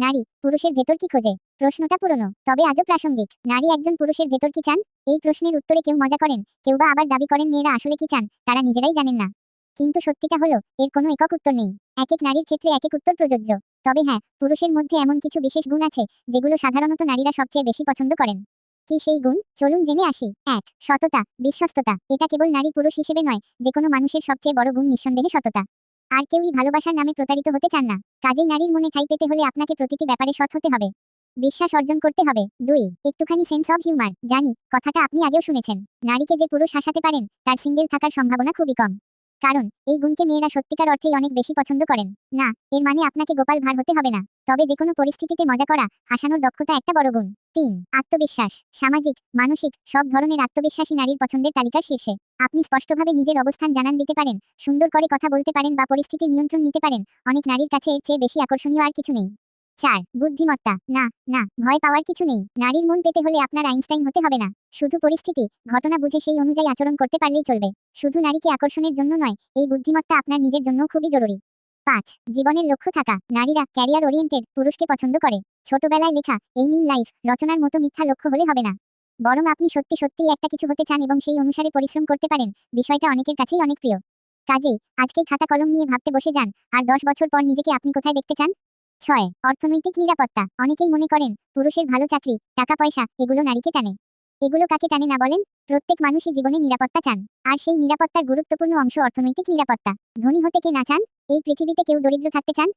নারী, পুরুষের ভেতর কি খোঁজে? প্রশ্নটা পুরনো, তবে আজও প্রাসঙ্গিক। নারী একজন পুরুষের ভেতর কি চান? এই প্রশ্নের উত্তরে কেউ মজা করেন, কেউ বা আবার দাবি করেন মেয়েরা আসলে কি চান, তারা নিজেরাই জানেন না। কিন্তু সত্যিটা হলো, এর কোনো একক উত্তর নেই। এক এক নারীর ক্ষেত্রে এক এক উত্তর প্রযোজ্য। তবে হ্যাঁ পুরুষের মধ্যে এমন কিছু বিশেষ গুণ আছে, যেগুলো সাধারণত নারীরা সবচেয়ে বেশি পছন্দ করেন। কি সেই গুণ? চলুন জেনে আসি। এক, সততা, বিশ্বস্ততা। এটা কেবল নারী পুরুষ হিসেবে নয় যে কোনো মানুষের সবচেয়ে বড় গুণ নিঃসন্দেহে সততা। আর কেউই ভালোবাসার নামে প্রতারিত হতে চান না। কাজেই নারীর মনে ঠাই পেতে হলে আপনাকে প্রতিটি ব্যাপারে সৎ হতে হবে। বিশ্বাস অর্জন করতে হবে। দুই, একটুখানি সেন্স অব হিউমার জানি, কথাটা আপনি আগেও শুনেছেন। নারীকে যে পুরুষ হাসাতে পারেন, তার সিঙ্গেল থাকার সম্ভাবনা খুবই কম। কারণ, এই গুণকে মেয়েরা সত্যিকার অর্থেই অনেক বেশি পছন্দ করেন। না, এর মানে আপনাকে গোপাল ভার হতে হবে না। তবে যে কোনো পরিস্থিতিতে মজা করা, হাসানোর দক্ষতা একটা বড় গুণ। তিন, আত্মবিশ্বাস। সামাজিক, মানসিক, সব ধরনের আত্মবিশ্বাসী নারীর পছন্দের তালিকার শীর্ষে। আপনি স্পষ্টভাবে নিজের অবস্থান জানান দিতে পারেন, সুন্দর করে কথা বলতে পারেন বা পরিস্থিতির নিয়ন্ত্রণ নিতে পারেন। অনেক নারীর কাছে এর চেয়ে বেশি আকর্ষণীয় আর কিছু নেই। চার বুদ্ধিমত্তা। না না, ভয় পাওয়ার কিছু নেই। নারীর মন পেতে হলে আপনার আইনস্টাইন হতে হবে না। শুধু পরিস্থিতি, ঘটনা বুঝে সেই অনুযায়ী আচরণ করতে পারলেই চলবে। শুধু নারীকে আকর্ষণের জন্য নয়, এই বুদ্ধিমত্তা আপনার নিজের জন্যও খুবই জরুরি। পাঁচ, জীবনের লক্ষ্য থাকা। নারীরা ক্যারিয়ার ওরিয়েন্টেড পুরুষকে পছন্দ করে। ছোটবেলায় লেখা, এই মিন লাইফ রচনার মতো মিথ্যা লক্ষ্য হলে হবে না। বরং আপনি সত্যি সত্যিই একটা কিছু হতে চান এবং সেই অনুসারে পরিশ্রম করতে পারেন। বিষয়টা অনেকের কাছেই অনেক প্রিয় কাজেই, আজকেই খাতা কলম নিয়ে ভাবতে বসে যান। আর দশ বছর পর নিজেকে আপনি কোথায় দেখতে চান? ছয়, অর্থনৈতিক নিরাপত্তা। অনেকেই মনে করেন, পুরুষের ভালো চাকরি, টাকা পয়সা, এগুলো নারীকে টানে। এগুলো কাকে টানে না বলেন? প্রত্যেক মানুষই জীবনে নিরাপত্তা চান। আর সেই নিরাপত্তার গুরুত্বপূর্ণ অংশ অর্থনৈতিক নিরাপত্তা। ধনী হতে কে না চান? এই পৃথিবীতে কেউ দরিদ্র থাকতে চান?